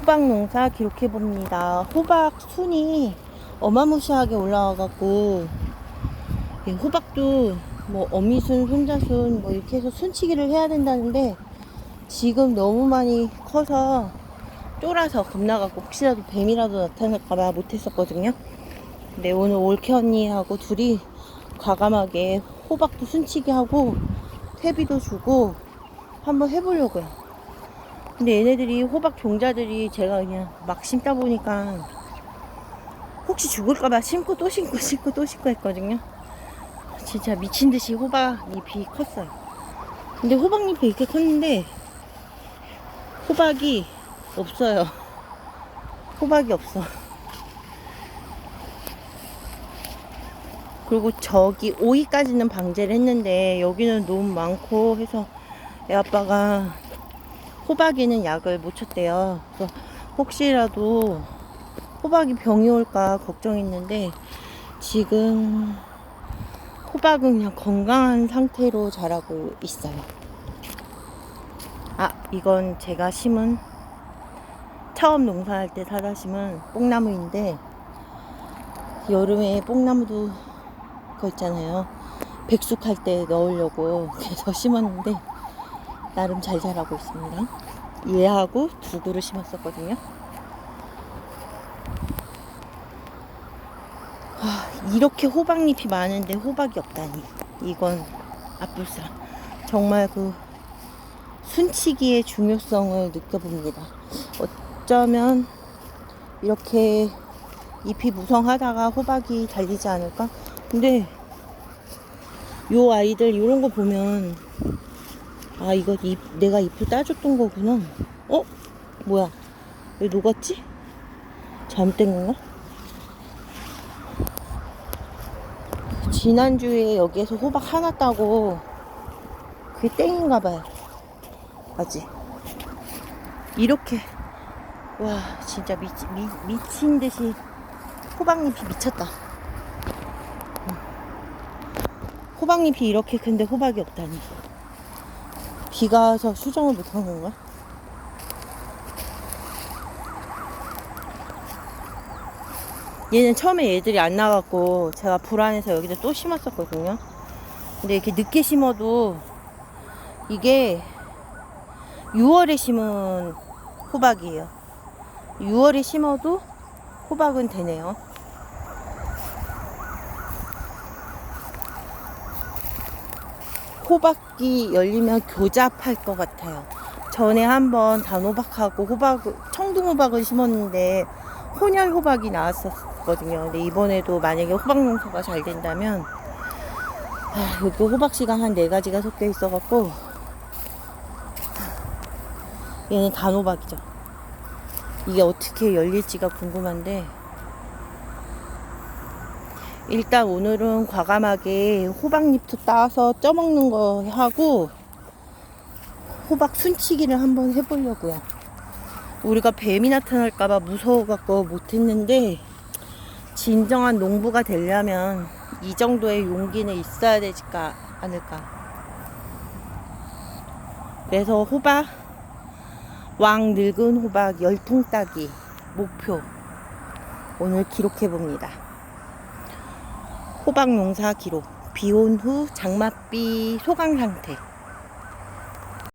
호박 농사 기록해 봅니다. 호박 순이 어마무시하게 올라와갖고 이 호박도 뭐 어미순, 손자순 뭐 이렇게 해서 순치기를 해야 된다는데 지금 너무 많이 커서 쫄아서 겁나갖고 혹시라도 뱀이라도 나타날까봐 못했었거든요. 근데 오늘 올케 언니하고 둘이 과감하게 호박도 순치기 하고 퇴비도 주고 한번 해보려고요. 근데 얘네들이 호박 종자들이 제가 그냥 막 심다 보니까 혹시 죽을까봐 심고 또 심고 심고 또 심고 했거든요. 진짜 미친 듯이 호박잎이 컸어요. 근데 호박잎이 이렇게 컸는데 호박이 없어요. 호박이 없어. 그리고 저기 오이까지는 방제를 했는데 여기는 너무 많고 해서 애 아빠가 호박에는 약을 못 쳤대요. 그래서 혹시라도 호박이 병이 올까 걱정했는데 지금 호박은 그냥 건강한 상태로 자라고 있어요. 아, 이건 제가 심은 처음 농사할 때 사다 심은 뽕나무인데 여름에 뽕나무도 그거 있잖아요. 백숙할 때 넣으려고 그래서 심었는데 나름 잘 자라고 있습니다. 얘하고 두 그루 심었었거든요. 와, 이렇게 호박잎이 많은데 호박이 없다니. 이건 아뿔싸. 정말 그 순치기의 중요성을 느껴봅니다. 어쩌면 이렇게 잎이 무성하다가 호박이 달리지 않을까? 근데 요 아이들 이런 거 보면 아 이거 잎 내가 잎을 따줬던 거구나. 어? 뭐야? 왜 녹았지? 잘못된 건가? 지난주에 여기에서 호박 하나 따고 그게 땡인가 봐요. 맞지? 이렇게 와 진짜 미, 미, 미친 듯이 호박잎이 미쳤다. 응. 호박잎이 이렇게 큰데 호박이 없다니. 비가 와서 수정을 못한 건가? 얘는 처음에 얘들이 안 나갔고 제가 불안해서 여기다 또 심었었거든요. 근데 이렇게 늦게 심어도 이게 6월에 심은 호박이에요. 6월에 심어도 호박은 되네요. 호박이 열리면 교잡할 것 같아요. 전에 한번 단호박하고 호박, 청둥호박을 심었는데 혼혈 호박이 나왔었거든요. 근데 이번에도 만약에 호박 농사가 잘 된다면 아, 여기 호박 씨가 한 네 가지가 섞여 있어갖고 얘는 단호박이죠. 이게 어떻게 열릴지가 궁금한데 일단 오늘은 과감하게 호박잎도 따서 쪄먹는 거 하고 호박 순치기를 한번 해보려고요. 우리가 뱀이 나타날까봐 무서워갖고 못했는데 진정한 농부가 되려면 이 정도의 용기는 있어야 되지 않을까. 그래서 호박 왕 늙은 호박 열통 따기 목표 오늘 기록해 봅니다. 호박 농사 기록 비온 후 장맛비 소강 상태